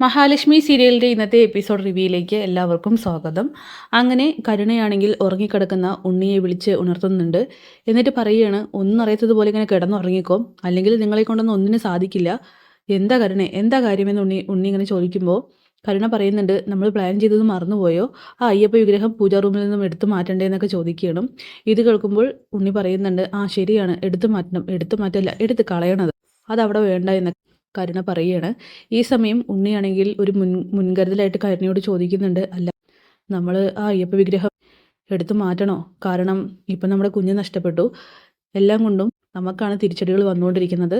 മഹാലക്ഷ്മി സീരിയലിന്റെ ഇന്നത്തെ എപ്പിസോഡ് റിവ്യൂയിലേക്ക് എല്ലാവർക്കും സ്വാഗതം. അങ്ങനെ കരുണയാണെങ്കിൽ ഉറങ്ങിക്കിടക്കുന്ന ഉണ്ണിയെ വിളിച്ച് ഉണർത്തുന്നുണ്ട്. എന്നിട്ട് പറയുകയാണ് ഒന്നും അറിയാത്തതുപോലെ ഇങ്ങനെ കിടന്നുറങ്ങിക്കോ. അല്ലെങ്കിൽ നിങ്ങളെ കൊണ്ടൊന്നും ഒന്നിനും സാധിക്കില്ല. എന്താ കരുണ? എന്താ കാര്യമെന്ന് ഉണ്ണി ഉണ്ണി ഇങ്ങനെ ചോദിക്കുമ്പോൾ കരുണ പറയുന്നുണ്ട് നമ്മൾ പ്ലാൻ ചെയ്തത് മറന്നുപോയോ? ആ അയ്യപ്പ വിഗ്രഹം പൂജാ റൂമിൽ നിന്നും എടുത്തു മാറ്റണ്ടേ എന്നൊക്കെ ചോദിക്കുകയാണ്. ഇത് കേൾക്കുമ്പോൾ ഉണ്ണി പറയുന്നുണ്ട് ആ ശരിയാണ്. എടുത്തു മാറ്റണം. എടുത്തു മാറ്റല്ല. എടുത്ത് കളയണത്. അതവിടെ വേണ്ട എന്നൊക്കെ. കരുണ പറയുകയാണ്. ഈ സമയം ഉണ്ണിയാണെങ്കിൽ ഒരു മുൻ മുൻകരുതലായിട്ട് കരുണയോട് ചോദിക്കുന്നുണ്ട്. അല്ല നമ്മൾ ആ അയ്യപ്പ വിഗ്രഹം എടുത്തു മാറ്റണോ? കാരണം ഇപ്പം നമ്മുടെ കുഞ്ഞ് നഷ്ടപ്പെട്ടു. എല്ലാം കൊണ്ടും നമുക്കാണ് തിരിച്ചടികൾ വന്നുകൊണ്ടിരിക്കുന്നത്.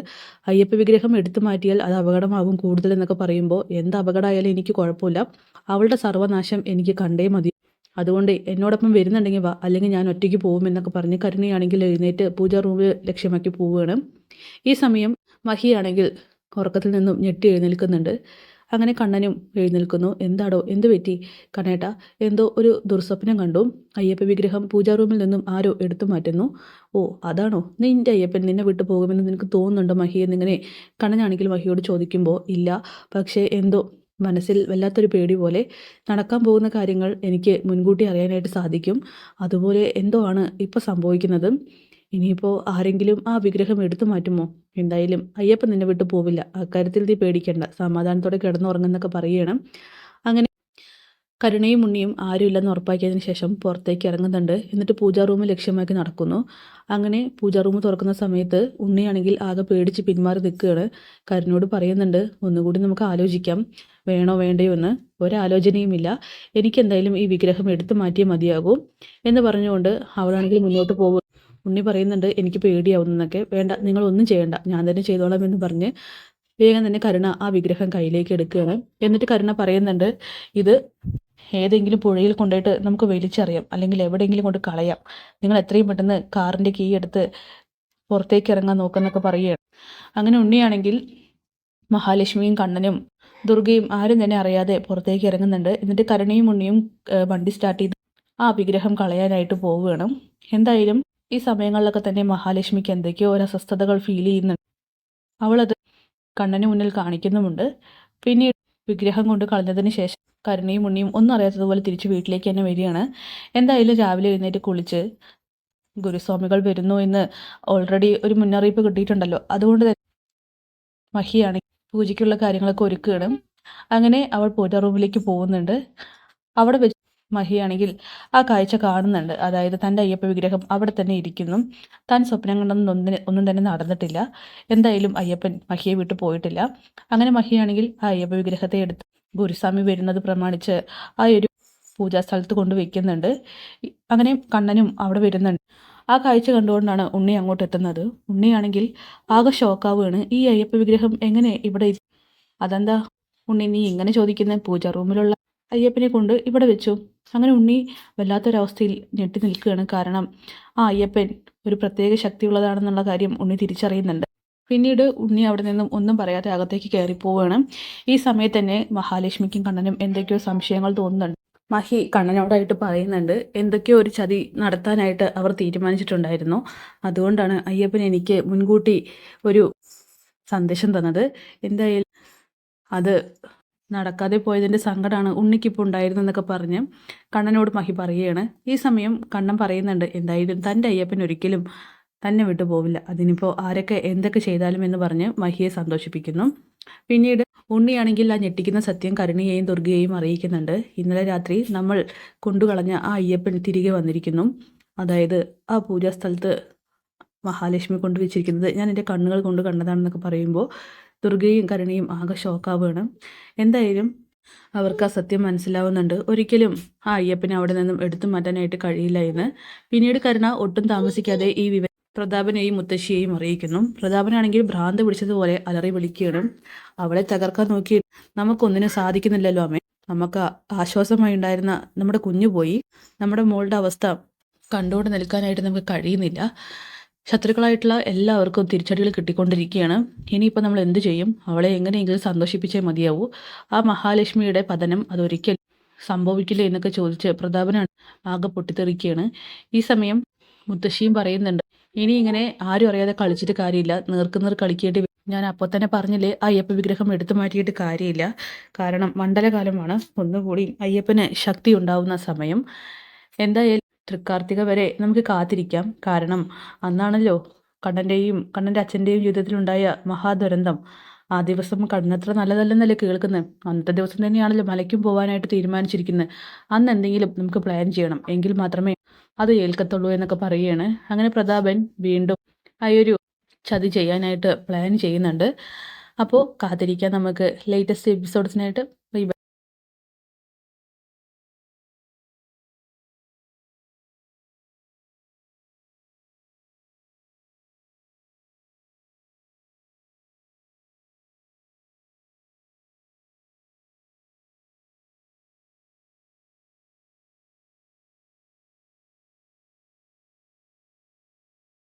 അയ്യപ്പ വിഗ്രഹം എടുത്തു മാറ്റിയാൽ അത് അപകടമാകും കൂടുതൽ എന്നൊക്കെ പറയുമ്പോൾ എന്ത് അപകടമായാലും എനിക്ക് കുഴപ്പമില്ല. അവളുടെ സർവനാശം എനിക്ക് കണ്ടേ മതി. അതുകൊണ്ട് എന്നോടൊപ്പം വരുന്നുണ്ടെങ്കിൽ വാ അല്ലെങ്കിൽ ഞാൻ ഒറ്റയ്ക്ക് പോകും എന്നൊക്കെ പറഞ്ഞ് കരുണയാണെങ്കിൽ എഴുന്നേറ്റ് പൂജാ റൂമിൽ ലക്ഷ്യമാക്കി പോവുകയാണ്. ഈ സമയം മഹിയാണെങ്കിൽ ഉറക്കത്തിൽ നിന്നും ഞെട്ടി എഴുന്നേൽക്കുന്നുണ്ട്. അങ്ങനെ കണ്ണനും എഴുന്നേൽക്കുന്നു. എന്താടോ എന്ത് പറ്റി? കണ്ണേട്ട എന്തോ ഒരു ദുർസ്വപ്നം കണ്ടു. അയ്യപ്പ വിഗ്രഹം പൂജാ റൂമിൽ നിന്നും ആരോ എടുത്തു മാറ്റുന്നു. ഓ അതാണോ? നിന്റെ അയ്യപ്പൻ നിന്നെ വിട്ടു പോകുമെന്ന് നിനക്ക് തോന്നുന്നുണ്ടോ മഹി എന്നിങ്ങനെ കണ്ണനാണെങ്കിൽ മഹിയോട് ചോദിക്കുമ്പോൾ ഇല്ല. പക്ഷേ എന്തോ മനസ്സിൽ വല്ലാത്തൊരു പേടി പോലെ നടക്കാൻ പോകുന്ന കാര്യങ്ങൾ എനിക്ക് മുൻകൂട്ടി അറിയാനായിട്ട് സാധിക്കും. അതുപോലെ എന്തോ ആണ് ഇപ്പോൾ സംഭവിക്കുന്നത്. ഇനിയിപ്പോൾ ആരെങ്കിലും ആ വിഗ്രഹം എടുത്തു മാറ്റുമോ? എന്തായാലും അയ്യപ്പൻ നിന്നെ വിട്ടു പോവില്ല. അക്കാര്യത്തിൽ നീ പേടിക്കേണ്ട. സമാധാനത്തോടെ കിടന്നുറങ്ങുന്നൊക്കെ പറയണം. അങ്ങനെ കരുണയും ഉണ്ണിയും ആരുമില്ലെന്ന് ഉറപ്പാക്കിയതിന് ശേഷം പുറത്തേക്ക് ഇറങ്ങുന്നുണ്ട്. എന്നിട്ട് പൂജാ റൂം ലക്ഷ്യമാക്കി നടക്കുന്നു. അങ്ങനെ പൂജാ റൂം തുറക്കുന്ന സമയത്ത് ഉണ്ണിയാണെങ്കിൽ ആകെ പേടിച്ച് പിന്മാറി നിൽക്കുകയാണ്. കരുണോട് പറയുന്നുണ്ട് ഒന്നുകൂടി നമുക്ക് ആലോചിക്കാം. വേണോ വേണ്ടയോ എന്ന്. ഒരാലോചനയുമില്ല. എനിക്കെന്തായാലും ഈ വിഗ്രഹം എടുത്തു മാറ്റിയേ മതിയാകൂ എന്ന് പറഞ്ഞുകൊണ്ട് അവളാണെങ്കിൽ മുന്നോട്ട് പോകും ഉണ്ണി പറയുന്നുണ്ട് എനിക്ക് പേടിയാവുന്നതൊക്കെ വേണ്ട നിങ്ങളൊന്നും ചെയ്യണ്ട. ഞാൻ തന്നെ ചെയ്തോളാം എന്ന് പറഞ്ഞ് വേഗം തന്നെ കരുണ ആ വിഗ്രഹം കയ്യിലേക്ക് എടുക്കുകയാണ്. എന്നിട്ട് കരുണ പറയുന്നുണ്ട് ഇത് ഏതെങ്കിലും പുഴയിൽ കൊണ്ടുപോയിട്ട് നമുക്ക് വലിച്ചറിയാം. അല്ലെങ്കിൽ എവിടെയെങ്കിലും കൊണ്ട് കളയാം. നിങ്ങൾ എത്രയും പെട്ടെന്ന് കാറിന്റെ കീ എടുത്ത് പുറത്തേക്ക് ഇറങ്ങാൻ നോക്കുന്നൊക്കെ പറയുകയാണ്. അങ്ങനെ ഉണ്ണിയാണെങ്കിൽ മഹാലക്ഷ്മിയും കണ്ണനും ദുർഗയും ആരും തന്നെ അറിയാതെ പുറത്തേക്ക് ഇറങ്ങുന്നുണ്ട്. എന്നിട്ട് കരുണയും ഉണ്ണിയും വണ്ടി സ്റ്റാർട്ട് ചെയ്ത് ആ വിഗ്രഹം കളയാനായിട്ട് പോവുകയാണ്. എന്തായാലും ഈ സമയങ്ങളിലൊക്കെ തന്നെ മഹാലക്ഷ്മിക്ക് എന്തൊക്കെയോ ഒരു അസ്വസ്ഥതകൾ ഫീൽ ചെയ്യുന്നുണ്ട്. അവളത് കണ്ണന് മുന്നിൽ കാണിക്കുന്നുമുണ്ട്. പിന്നീട് വിഗ്രഹം കൊണ്ട് കളഞ്ഞതിന് ശേഷം കരുണയും ഉണ്ണിയും ഒന്നും അറിയാത്തതുപോലെ തിരിച്ച് വീട്ടിലേക്ക് തന്നെ വരികയാണ്. എന്തായാലും രാവിലെ എഴുന്നേറ്റ് കുളിച്ച് ഗുരുസ്വാമികൾ വരുന്നു എന്ന് ഓൾറെഡി ഒരു മുന്നറിയിപ്പ് കിട്ടിയിട്ടുണ്ടല്ലോ. അതുകൊണ്ട് തന്നെ മഹിയാണ് പൂജയ്ക്കുള്ള കാര്യങ്ങളൊക്കെ ഒരുക്കുകയാണ്. അങ്ങനെ അവൾ പൂജ റൂമിലേക്ക് പോകുന്നുണ്ട്. അവിടെ വെച്ച് മഹിയാണെങ്കിൽ ആ കാഴ്ച കാണുന്നുണ്ട്. അതായത് തന്റെ അയ്യപ്പ വിഗ്രഹം അവിടെ തന്നെ ഇരിക്കുന്നു. താൻ സ്വപ്നം കണ്ടൊന്നും ഒന്നിന് ഒന്നും തന്നെ നടന്നിട്ടില്ല. എന്തായാലും അയ്യപ്പൻ മഹിയെ വിട്ടു പോയിട്ടില്ല. അങ്ങനെ മഹിയാണെങ്കിൽ ആ അയ്യപ്പ വിഗ്രഹത്തെ എടുത്ത് ഗുരുസ്വാമി വരുന്നത് പ്രമാണിച്ച് ആ ഒരു പൂജാസ്ഥലത്ത് കൊണ്ട് വയ്ക്കുന്നുണ്ട് അങ്ങനെ കണ്ണനും അവിടെ വരുന്നുണ്ട്. ആ കാഴ്ച കണ്ടുകൊണ്ടാണ് ഉണ്ണി അങ്ങോട്ട് എത്തുന്നത്. ഉണ്ണിയാണെങ്കിൽ ആകെ ഷോക്കാവുകയാണ് ഈ അയ്യപ്പ വിഗ്രഹം എങ്ങനെ ഇവിടെ അതെന്താ? ഉണ്ണി നീ ഇങ്ങനെ ചോദിക്കുന്ന? പൂജാ റൂമിലുള്ള അയ്യപ്പനെ കൊണ്ട് ഇവിടെ വെച്ചു. അങ്ങനെ ഉണ്ണി വല്ലാത്തൊരവസ്ഥയിൽ ഞെട്ടി നിൽക്കുകയാണ് കാരണം ആ അയ്യപ്പൻ ഒരു പ്രത്യേക ശക്തിയുള്ളതാണെന്നുള്ള കാര്യം ഉണ്ണി തിരിച്ചറിയുന്നുണ്ട്. പിന്നീട് ഉണ്ണി അവിടെ നിന്നും ഒന്നും പറയാതെ അകത്തേക്ക് കയറിപ്പോവുകയാണ് ഈ സമയത്ത് തന്നെ മഹാലക്ഷ്മിക്കും കണ്ണനും എന്തൊക്കെയോ സംശയങ്ങൾ തോന്നുന്നുണ്ട്. മഹി കണ്ണനോടായിട്ട് പറയുന്നുണ്ട് എന്തൊക്കെയോ ഒരു ചതി നടത്താനായിട്ട് അവർ തീരുമാനിച്ചിട്ടുണ്ടായിരുന്നു. അതുകൊണ്ടാണ് അയ്യപ്പൻ എനിക്ക് മുൻകൂട്ടി ഒരു സന്ദേശം തന്നത്. എന്തായാലും അത് നടക്കാതെ പോയതിന്റെ സങ്കടമാണ് ഉണ്ണിക്കിപ്പോൾ ഉണ്ടായിരുന്നു എന്നൊക്കെ പറഞ്ഞ് കണ്ണനോട് മഹി പറയുകയാണ്. ഈ സമയം കണ്ണൻ പറയുന്നുണ്ട് എന്തായാലും തന്റെ അയ്യപ്പൻ ഒരിക്കലും തന്നെ വിട്ടു പോവില്ല. അതിനിപ്പോൾ ആരൊക്കെ എന്തൊക്കെ ചെയ്താലും എന്ന് പറഞ്ഞ് മഹിയെ സന്തോഷിപ്പിക്കുന്നു. പിന്നീട് ഉണ്ണിയാണെങ്കിൽ ആ ഞെട്ടിക്കുന്ന സത്യം കരുണിയെയും ദുർഗയെയും അറിയിക്കുന്നുണ്ട്. ഇന്നലെ രാത്രി നമ്മൾ കൊണ്ടുകളഞ്ഞ ആ അയ്യപ്പൻ തിരികെ വന്നിരിക്കുന്നു. അതായത് ആ പൂജാസ്ഥലത്ത് മഹാലക്ഷ്മി കൊണ്ടുവച്ചിരിക്കുന്നത് ഞാൻ എന്റെ കണ്ണുകൾ കൊണ്ട് കണ്ടതാണെന്നൊക്കെ പറയുമ്പോൾ ദുർഗയും കരുണയും ആകെ ഷോക്കാവുകയാണ് എന്തായാലും അവർക്ക് ആ സത്യം മനസ്സിലാവുന്നുണ്ട്. ഒരിക്കലും ആ അയ്യപ്പനെ അവിടെ നിന്നും എടുത്തു മാറ്റാനായിട്ട് കഴിയില്ല എന്ന്. പിന്നീട് കരുണ ഒട്ടും താമസിക്കാതെ ഈ വിവരം പ്രതാപനെയും മുത്തശ്ശിയെയും അറിയിക്കുന്നു. പ്രതാപനാണെങ്കിൽ ഭ്രാന്ത് പിടിച്ചതുപോലെ അലറി വിളിക്കുകയാണ്. അവളെ തകർക്കാൻ നോക്കി നമുക്കൊന്നിനും സാധിക്കുന്നില്ലല്ലോ അമ്മേ. നമുക്ക് ആശ്വാസമായി ഉണ്ടായിരുന്ന നമ്മുടെ കുഞ്ഞു പോയി നമ്മുടെ മോളുടെ അവസ്ഥ കണ്ടുകൊണ്ട് നിൽക്കാനായിട്ട് നമുക്ക് കഴിയുന്നില്ല. ശത്രുക്കളായിട്ടുള്ള എല്ലാവർക്കും തിരിച്ചടികൾ കിട്ടിക്കൊണ്ടിരിക്കുകയാണ്. ഇനിയിപ്പോൾ നമ്മൾ എന്ത് ചെയ്യും? അവളെ എങ്ങനെയെങ്കിലും സന്തോഷിപ്പിച്ചേ മതിയാവൂ. ആ മഹാലക്ഷ്മിയുടെ പതനം അതൊരിക്കൽ സംഭവിക്കില്ല എന്നൊക്കെ ചോദിച്ച് പ്രതാപനാണ് ആകെ പൊട്ടിത്തെറിക്കുകയാണ്. ഈ സമയം മുത്തശ്ശിയും പറയുന്നുണ്ട് ഇനി ഇങ്ങനെ ആരും അറിയാതെ കളിച്ചിട്ട് കാര്യമില്ല. നേർക്കുനേർ കളിക്കേണ്ടി ഞാൻ അപ്പോൾ തന്നെ പറഞ്ഞില്ലേ അയ്യപ്പ വിഗ്രഹം എടുത്തു മാറ്റിയിട്ട് കാര്യമില്ല. കാരണം മണ്ഡലകാലമാണ്. ഒന്നുകൂടി അയ്യപ്പന് ശക്തി ഉണ്ടാവുന്ന സമയം. എന്തായാലും തൃക്കാർത്തിക വരെ നമുക്ക് കാത്തിരിക്കാം. കാരണം അന്നാണല്ലോ കണ്ണന്റെയും കണ്ണന്റെ അച്ഛന്റെയും ജീവിതത്തിലുണ്ടായ മഹാദുരന്തം. ആ ദിവസം കണ്ണത്ര നല്ലതല്ലെന്നല്ലേ കേൾക്കുന്നത് അന്നത്തെ ദിവസം തന്നെയാണല്ലോ മലയ്ക്കും പോകാനായിട്ട് തീരുമാനിച്ചിരിക്കുന്നത് അന്ന് എന്തെങ്കിലും നമുക്ക് പ്ലാൻ ചെയ്യണം. എങ്കിൽ മാത്രമേ അത് ഏൽക്കത്തുള്ളൂ എന്നൊക്കെ പറയുകയാണ് അങ്ങനെ പ്രതാപൻ വീണ്ടും ആ ഒരു ചതി ചെയ്യാനായിട്ട് പ്ലാൻ ചെയ്യുന്നുണ്ട്. അപ്പോൾ കാത്തിരിക്കാം നമുക്ക് ലേറ്റസ്റ്റ് എപ്പിസോഡ്സിനായിട്ട്